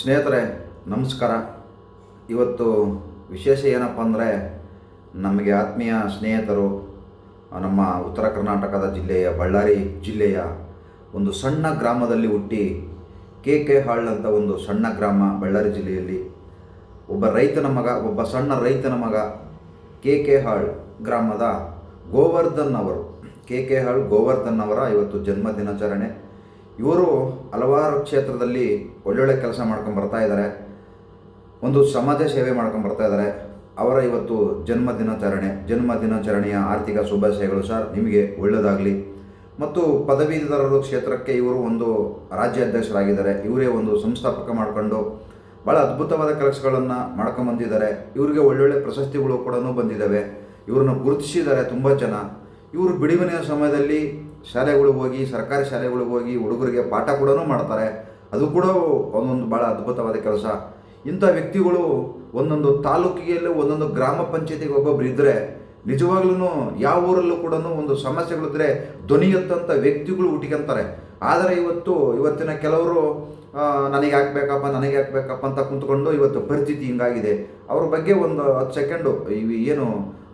ಸ್ನೇಹಿತರೆ, ನಮಸ್ಕಾರ. ಇವತ್ತು ವಿಶೇಷ ಏನಪ್ಪ ಅಂದರೆ, ನಮಗೆ ಆತ್ಮೀಯ ಸ್ನೇಹಿತರು, ನಮ್ಮ ಉತ್ತರ ಕರ್ನಾಟಕದ ಜಿಲ್ಲೆಯ ಬಳ್ಳಾರಿ ಜಿಲ್ಲೆಯ ಒಂದು ಸಣ್ಣ ಗ್ರಾಮದಲ್ಲಿ ಹುಟ್ಟಿ ಕೆ ಕೆ ಹಾಳ್ ಅಂತ ಒಂದು ಸಣ್ಣ ಗ್ರಾಮ ಬಳ್ಳಾರಿ ಜಿಲ್ಲೆಯಲ್ಲಿ, ಒಬ್ಬ ರೈತನ ಮಗ, ಒಬ್ಬ ಸಣ್ಣ ರೈತನ ಮಗ ಕೆ ಕೆ ಹಾಳ್ ಗ್ರಾಮದ ಗೋವರ್ಧನ್ ಅವರು. ಕೆ ಕೆ ಹಾಳ್ ಗೋವರ್ಧನ್ ಅವರ ಇವತ್ತು ಜನ್ಮ ದಿನಾಚರಣೆ. ಇವರು ಹಲವಾರು ಕ್ಷೇತ್ರದಲ್ಲಿ ಒಳ್ಳೊಳ್ಳೆ ಕೆಲಸ ಮಾಡ್ಕೊಂಡು ಬರ್ತಾ ಇದ್ದಾರೆ ಒಂದು ಸಮಾಜ ಸೇವೆ ಮಾಡ್ಕೊಂಡು ಬರ್ತಾ ಇದ್ದಾರೆ ಅವರ ಇವತ್ತು ಜನ್ಮ ದಿನಾಚರಣೆ ಜನ್ಮ ದಿನಾಚರಣೆಯ ಆರ್ಥಿಕ ಶುಭಾಶಯಗಳು ಸರ್ ನಿಮಗೆ ಒಳ್ಳೆಯದಾಗಲಿ ಮತ್ತು ಪದವೀಧರರು ಕ್ಷೇತ್ರಕ್ಕೆ ಇವರು ಒಂದು ರಾಜ್ಯ ಅಧ್ಯಕ್ಷರಾಗಿದ್ದಾರೆ ಇವರೇ ಒಂದು ಸಂಸ್ಥಾಪಕ ಮಾಡಿಕೊಂಡು ಭಾಳ ಅದ್ಭುತವಾದ ಕೆಲಸಗಳನ್ನು ಮಾಡ್ಕೊಂಬಂದಿದ್ದಾರೆ ಇವರಿಗೆ ಒಳ್ಳೊಳ್ಳೆ ಪ್ರಶಸ್ತಿಗಳು ಕೂಡ ಬಂದಿದ್ದಾವೆ. ಇವರನ್ನು ಗುರುತಿಸಿದ್ದಾರೆ ತುಂಬ ಜನ. ಇವರು ಬಿಡುವಿನ ಸಮಯದಲ್ಲಿ ಶಾಲೆಗಳಿಗೆ ಹೋಗಿ, ಸರ್ಕಾರಿ ಶಾಲೆಗಳಿಗೆ ಹೋಗಿ ಹುಡುಗರಿಗೆ ಪಾಠ ಕೂಡ ಮಾಡ್ತಾರೆ. ಅದು ಕೂಡ ಒಂದೊಂದು ಭಾಳ ಅದ್ಭುತವಾದ ಕೆಲಸ. ಇಂಥ ವ್ಯಕ್ತಿಗಳು ಒಂದೊಂದು ತಾಲೂಕಿಗೆಲ್ಲ ಒಂದೊಂದು ಗ್ರಾಮ ಪಂಚಾಯತಿಗೆ ಒಬ್ಬೊಬ್ರು ಇದ್ದರೆ ನಿಜವಾಗ್ಲೂ ಯಾವ ಊರಲ್ಲೂ ಕೂಡ ಒಂದು ಸಮಸ್ಯೆಗಳಿದ್ರೆ ಧ್ವನಿ ಎತ್ತಂಥ ವ್ಯಕ್ತಿಗಳು ಹುಟ್ಟಿಕೊಂತಾರೆ ಆದರೆ ಇವತ್ತು, ಇವತ್ತಿನ ಕೆಲವರು ನನಗೆ ಹಾಕ್ಬೇಕಪ್ಪ ನನಗೆ ಹಾಕ್ಬೇಕಪ್ಪ ಅಂತ ಕುಂತ್ಕೊಂಡು ಇವತ್ತು ಪರಿಸ್ಥಿತಿ ಹಿಂಗಾಗಿದೆ. ಅವ್ರ ಬಗ್ಗೆ ಒಂದು ಹತ್ತು ಸೆಕೆಂಡು ಏನು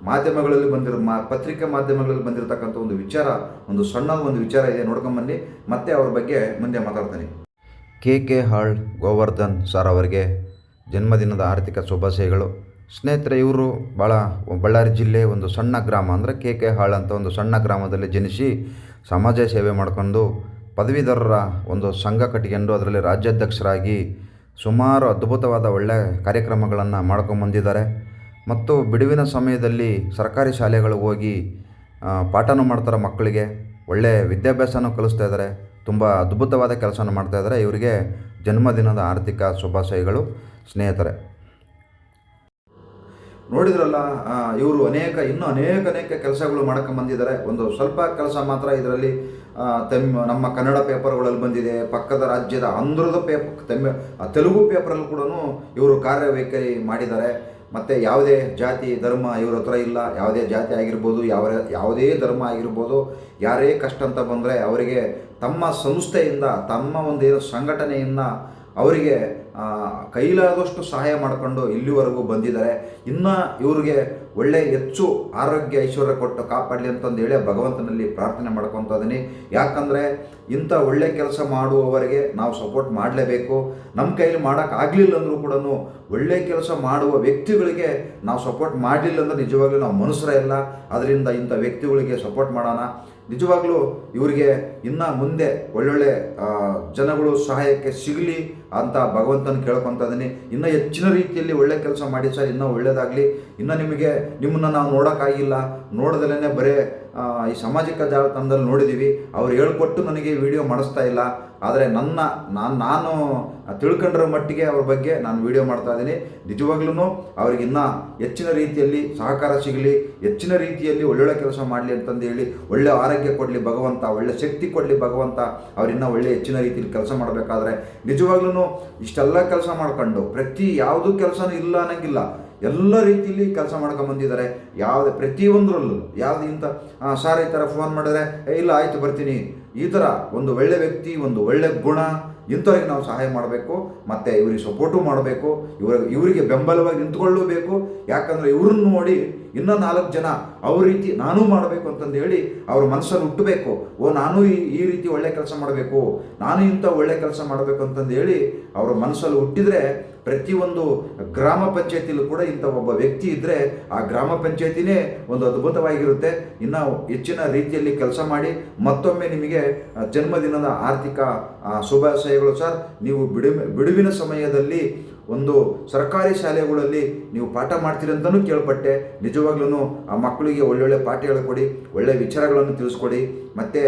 ಮಾಧ್ಯಮಗಳಲ್ಲಿ ಬಂದಿರೋ ಮಾ ಪತ್ರಿಕಾ ಮಾಧ್ಯಮಗಳಲ್ಲಿ ಬಂದಿರತಕ್ಕಂಥ ಒಂದು ವಿಚಾರ, ಒಂದು ಸಣ್ಣ ಒಂದು ವಿಚಾರ ಇದೆ ನೋಡ್ಕೊಂಬನ್ನಿ ಮತ್ತೆ ಅವ್ರ ಬಗ್ಗೆ ಮುಂದೆ ಮಾತಾಡ್ತೀನಿ. K. K. Hal, Govardhan sir ಅವರಿಗೆ ಜನ್ಮದಿನದ ಆರ್ಥಿಕ ಶುಭಾಶಯಗಳು. ಸ್ನೇಹಿತರೆ, ಇವರು ಭಾಳ ಬಳ್ಳಾರಿ ಜಿಲ್ಲೆ ಒಂದು ಸಣ್ಣ ಗ್ರಾಮ ಅಂದರೆ ಕೆ. ಕೆ. ಹಾಳ್ ಅಂತ ಒಂದು ಸಣ್ಣ ಗ್ರಾಮದಲ್ಲಿ ಜನಿಸಿ ಸಮಾಜ ಸೇವೆ ಮಾಡಿಕೊಂಡು ಪದವೀಧರರ ಒಂದು ಸಂಘ ಕಟ್ಟಿಕೊಂಡು ಅದರಲ್ಲಿ ರಾಜ್ಯಾಧ್ಯಕ್ಷರಾಗಿ ಸುಮಾರು ಅದ್ಭುತವಾದ ಒಳ್ಳೆಯ ಕಾರ್ಯಕ್ರಮಗಳನ್ನು ಮಾಡ್ಕೊಂಬಂದಿದ್ದಾರೆ ಮತ್ತು ಬಿಡುವಿನ ಸಮಯದಲ್ಲಿ ಸರ್ಕಾರಿ ಶಾಲೆಗಳಿಗೆ ಹೋಗಿ ಪಾಠನೂ ಮಾಡ್ತಾರೆ ಮಕ್ಕಳಿಗೆ. ಒಳ್ಳೆಯ ವಿದ್ಯಾಭ್ಯಾಸನೂ ಕಲಿಸ್ತಾ ಇದ್ದಾರೆ. ತುಂಬ ಅದ್ಭುತವಾದ ಕೆಲಸನ ಮಾಡ್ತಾ ಇದ್ದಾರೆ. ಇವರಿಗೆ ಜನ್ಮದಿನದ ಆರ್ಥಿಕ ಶುಭಾಶಯಗಳು. ಸ್ನೇಹಿತರೆ. ನೋಡಿದ್ರಲ್ಲ ಇವರು ಅನೇಕ, ಇನ್ನೂ ಅನೇಕ ಅನೇಕ ಕೆಲಸಗಳು ಮಾಡ್ಕೊಂಡು ಬಂದಿದ್ದಾರೆ ಒಂದು ಸ್ವಲ್ಪ ಕೆಲಸ ಮಾತ್ರ ಇದರಲ್ಲಿ ತೆಮ್, ನಮ್ಮ ಕನ್ನಡ ಪೇಪರ್ಗಳಲ್ಲಿ ಬಂದಿದೆ. ಪಕ್ಕದ ರಾಜ್ಯದ ಆಂಧ್ರದ ಪೇಪರ್ ತೆಮ್ಮ ತೆಲುಗು ಪೇಪರಲ್ಲಿ ಕೂಡ ಇವರು ಕಾರ್ಯವೈಖರಿ ಮಾಡಿದ್ದಾರೆ. ಮತ್ತು ಯಾವುದೇ ಜಾತಿ, ಧರ್ಮ ಇವ್ರ ಹತ್ರ ಇಲ್ಲ. ಯಾವುದೇ ಜಾತಿ ಆಗಿರ್ಬೋದು ಯಾವ ಯಾವುದೇ ಧರ್ಮ ಆಗಿರ್ಬೋದು, ಯಾರೇ ಕಷ್ಟ ಅಂತ ಬಂದರೆ ಅವರಿಗೆ ತಮ್ಮ ಸಂಸ್ಥೆಯಿಂದ, ತಮ್ಮ ಒಂದು ಸಂಘಟನೆಯಿಂದ ಅವರಿಗೆ ಕೈಲಾದಷ್ಟು ಸಹಾಯ ಮಾಡಿಕೊಂಡು ಇಲ್ಲಿವರೆಗೂ ಬಂದಿದ್ದಾರೆ. ಇನ್ನು ಇವರಿಗೆ ಒಳ್ಳೆ ಹೆಚ್ಚು ಆರೋಗ್ಯ ಐಶ್ವರ್ಯ ಕೊಟ್ಟು ಕಾಪಾಡಲಿ ಅಂತಂದು ಹೇಳಿ ಭಗವಂತನಲ್ಲಿ ಪ್ರಾರ್ಥನೆ ಮಾಡ್ಕೊತಾ ಇದ್ದೀನಿ ಯಾಕಂದರೆ ಇಂಥ ಒಳ್ಳೆ ಕೆಲಸ ಮಾಡುವವರಿಗೆ ನಾವು ಸಪೋರ್ಟ್ ಮಾಡಲೇಬೇಕು. ನಮ್ಮ ಕೈಲಿ ಮಾಡೋಕ್ಕಾಗಲಿಲ್ಲ ಅಂದರೂ ಕೂಡ ಒಳ್ಳೆ ಕೆಲಸ ಮಾಡುವ ವ್ಯಕ್ತಿಗಳಿಗೆ ನಾವು ಸಪೋರ್ಟ್ ಮಾಡಲಿಲ್ಲ ಅಂದರೆ ನಿಜವಾಗ್ಲೂ ನಾವು ಮನುಷ್ಯರೇ ಇಲ್ಲ ಅದರಿಂದ ಇಂಥ ವ್ಯಕ್ತಿಗಳಿಗೆ ಸಪೋರ್ಟ್ ಮಾಡೋಣ. ನಿಜವಾಗ್ಲೂ ಇವರಿಗೆ ಇನ್ನು ಮುಂದೆ ಒಳ್ಳೊಳ್ಳೆ ಜನಗಳು ಸಹಾಯಕ್ಕೆ ಸಿಗಲಿ ಅಂತ ಭಗವಂತನ ಕೇಳ್ಕೊತಾ ಇದ್ದೀನಿ ಇನ್ನೂ ಹೆಚ್ಚಿನ ರೀತಿಯಲ್ಲಿ ಒಳ್ಳೆ ಕೆಲಸ ಮಾಡಿ ಸರ್, ಇನ್ನೂ ಒಳ್ಳೆಯದಾಗಲಿ ಇನ್ನೂ ನಿಮಗೆ, ನಿಮ್ಮನ್ನು ನಾವು ನೋಡೋಕ್ಕಾಗಿಲ್ಲ. ನೋಡ್ದಲೇ ಬರೇ ಈ ಸಾಮಾಜಿಕ ಜಾಲತಾಣದಲ್ಲಿ ನೋಡಿದ್ದೀವಿ ಅವ್ರು ಹೇಳ್ಕೊಟ್ಟು ನನಗೆ ವಿಡಿಯೋ ಮಾಡಿಸ್ತಾ ಇಲ್ಲ. ಆದರೆ ನನ್ನ, ನಾನು ನಾನು ತಿಳ್ಕೊಂಡಿರೋ ಮಟ್ಟಿಗೆ ಅವ್ರ ಬಗ್ಗೆ ನಾನು ವಿಡಿಯೋ ಮಾಡ್ತಾ ಇದ್ದೀನಿ. ನಿಜವಾಗ್ಲೂ ಅವ್ರಿಗೆ ಇನ್ನೂ ಹೆಚ್ಚಿನ ರೀತಿಯಲ್ಲಿ ಸಹಕಾರ ಸಿಗಲಿ, ಹೆಚ್ಚಿನ ರೀತಿಯಲ್ಲಿ ಒಳ್ಳೊಳ್ಳೆ ಕೆಲಸ ಮಾಡಲಿ ಅಂತಂದು ಹೇಳಿ, ಒಳ್ಳೆ ಆರೋಗ್ಯ ಕೊಡಲಿ ಭಗವಂತ, ಒಳ್ಳೆ ಶಕ್ತಿ ಕೊಡಲಿ ಭಗವಂತ ಅವರಿನ್ನ ಒಳ್ಳೆ ಹೆಚ್ಚಿನ ರೀತಿಯಲ್ಲಿ ಕೆಲಸ ಮಾಡಬೇಕಾದ್ರೆ ನಿಜವಾಗ್ಲೂ ಇಷ್ಟೆಲ್ಲ ಕೆಲಸ ಮಾಡ್ಕೊಂಡು ಪ್ರತಿ ಯಾವುದೂ ಕೆಲಸನೂ ಇಲ್ಲ ಅನ್ನಂಗಿಲ್ಲ. ಎಲ್ಲ ರೀತಿಯಲ್ಲಿ ಕೆಲಸ ಮಾಡ್ಕೊಂಡು ಬಂದಿದ್ದಾರೆ. ಯಾವುದೇ ಪ್ರತಿಯೊಂದರಲ್ಲೂ ಯಾವುದು ಇಂಥ ಸಾರ್ ಈ ಥರ ಫೋನ್ ಮಾಡಿದ್ರೆ "ಏ, ಇಲ್ಲ ಆಯಿತು ಬರ್ತೀನಿ. ಈ ಥರ ಒಂದು ಒಳ್ಳೆ ವ್ಯಕ್ತಿ ಒಂದು ಒಳ್ಳೆ ಗುಣ ಇಂಥವ್ರಿಗೆ ನಾವು ಸಹಾಯ ಮಾಡಬೇಕು ಮತ್ತು ಇವ್ರಿಗೆ ಸಪೋರ್ಟು ಮಾಡಬೇಕು ಇವ್ರ ಇವರಿಗೆ ಬೆಂಬಲವಾಗಿ ನಿಂತ್ಕೊಳ್ಳಬೇಕು. ಯಾಕಂದರೆ ಇವ್ರನ್ನ ನೋಡಿ ಇನ್ನೂ ನಾಲ್ಕು ಜನ ಅವ್ರ ರೀತಿ ನಾನೂ ಮಾಡಬೇಕು ಅಂತಂದು ಹೇಳಿ ಅವ್ರ ಮನಸ್ಸಲ್ಲಿ ಹುಟ್ಟಬೇಕು. ಓ ನಾನು ಈ ಈ ರೀತಿ ಒಳ್ಳೆ ಕೆಲಸ ಮಾಡಬೇಕು ನಾನು ಇಂಥ ಒಳ್ಳೆ ಕೆಲಸ ಮಾಡಬೇಕು ಅಂತಂದು ಹೇಳಿ ಅವ್ರ ಮನಸ್ಸಲ್ಲಿ ಹುಟ್ಟಿದರೆ ಪ್ರತಿಯೊಂದು ಗ್ರಾಮ ಪಂಚಾಯತಿಲೂ ಕೂಡ ಇಂಥ ಒಬ್ಬ ವ್ಯಕ್ತಿ ಇದ್ದರೆ ಆ ಗ್ರಾಮ ಪಂಚಾಯತಿನೇ ಒಂದು ಅದ್ಭುತವಾಗಿರುತ್ತೆ. ಇನ್ನು ಹೆಚ್ಚಿನ ರೀತಿಯಲ್ಲಿ ಕೆಲಸ ಮಾಡಿ ಮತ್ತೊಮ್ಮೆ ನಿಮಗೆ ಜನ್ಮದಿನದ ಆರ್ಥಿಕ ಶುಭಾಶಯಗಳು ಸರ್. ನೀವು ಬಿಡು ಬಿಡುವಿನ ಸಮಯದಲ್ಲಿ ಒಂದು ಸರ್ಕಾರಿ ಶಾಲೆಗಳಲ್ಲಿ ನೀವು ಪಾಠ ಮಾಡ್ತೀರಿ ಅಂತಲೂ ಕೇಳ್ಪಟ್ಟೆ. ನಿಜವಾಗ್ಲೂ ಆ ಮಕ್ಕಳಿಗೆ ಒಳ್ಳೊಳ್ಳೆ ಪಾಠ ಹೇಳಿಕೊಡಿ ಒಳ್ಳೆ ವಿಚಾರಗಳನ್ನು ತಿಳಿಸ್ಕೊಡಿ, ಮತ್ತು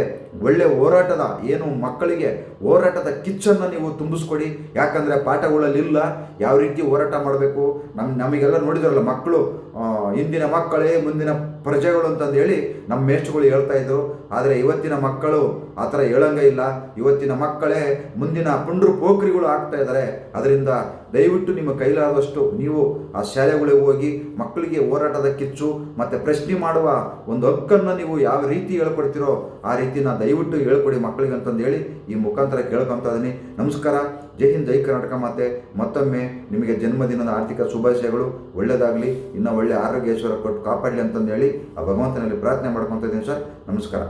ಒಳ್ಳೆ ಹೋರಾಟದ ಏನು ಮಕ್ಕಳಿಗೆ ಹೋರಾಟದ ಕಿಚ್ಚನ್ನು ನೀವು ತುಂಬಿಸ್ಕೊಡಿ. ಯಾಕಂದರೆ ಪಾಠಗಳಲ್ಲಿ ಇಲ್ಲ, ಯಾವ ರೀತಿ ಹೋರಾಟ ಮಾಡಬೇಕು? ನಮ್ಮ ನಮಗೆಲ್ಲ ನೋಡಿದ್ರಲ್ಲ ಮಕ್ಕಳು ಇಂದಿನ ಮಕ್ಕಳೇ ಮುಂದಿನ ಪ್ರಜೆಗಳು ಅಂತಂದು ಹೇಳಿ ನಮ್ಮ ಮೇಷ್ಟ್ರುಗಳು ಹೇಳ್ತಾ ಇದ್ರು. ಆದರೆ ಇವತ್ತಿನ ಮಕ್ಕಳು ಆ ಥರ ಹೇಳಂಗೆ ಇಲ್ಲ. ಇವತ್ತಿನ ಮಕ್ಕಳೇ ಮುಂದಿನ ಪುಂಡ್ರು ಪೋಖ್ರಿಗಳು ಆಗ್ತಾ ಇದ್ದಾರೆ. ಅದರಿಂದ ದಯವಿಟ್ಟು ನಿಮ್ಮ ಕೈಲಾದಷ್ಟು ನೀವು ಆ ಶಾಲೆಗಳಿಗೆ ಹೋಗಿ ಮಕ್ಕಳಿಗೆ ಹೋರಾಟದ ಕಿಚ್ಚು ಮತ್ತು ಪ್ರಶ್ನೆ ಮಾಡುವ ಒಂದು ಹಕ್ಕನ್ನು ನೀವು ಯಾವ ರೀತಿ ಹೇಳ್ಕೊಡ್ತೀರೋ ಆ ರೀತಿನ ದಯವಿಟ್ಟು ಹೇಳ್ಕೊಡಿ ಮಕ್ಕಳಿಗೆ ಅಂತಂದು ಹೇಳಿ ಈ ಮುಖಾಂತರ ಕೇಳ್ಕೊತಾ ಇದ್ದೀನಿ. ನಮಸ್ಕಾರ. ಜೈ ಹಿಂದ್, ಜೈ ಕರ್ನಾಟಕ ಮಾತೆ. ಮತ್ತೊಮ್ಮೆ ನಿಮಗೆ ಜನ್ಮದಿನದ ಆರ್ಥಿಕ ಶುಭಾಶಯಗಳು. ಒಳ್ಳೆಯದಾಗಲಿ ಇನ್ನೂ ಒಳ್ಳೆ ಆರೋಗ್ಯ ಐಶ್ವರ್ಯ ಕೊಟ್ಟು ಕಾಪಾಡಲಿ ಅಂತಂದು ಹೇಳಿ ಆ ಭಗವಂತನಲ್ಲಿ ಪ್ರಾರ್ಥನೆ ಮಾಡ್ಕೊತಾ ಇದ್ದೀನಿ ಸರ್. ನಮಸ್ಕಾರ.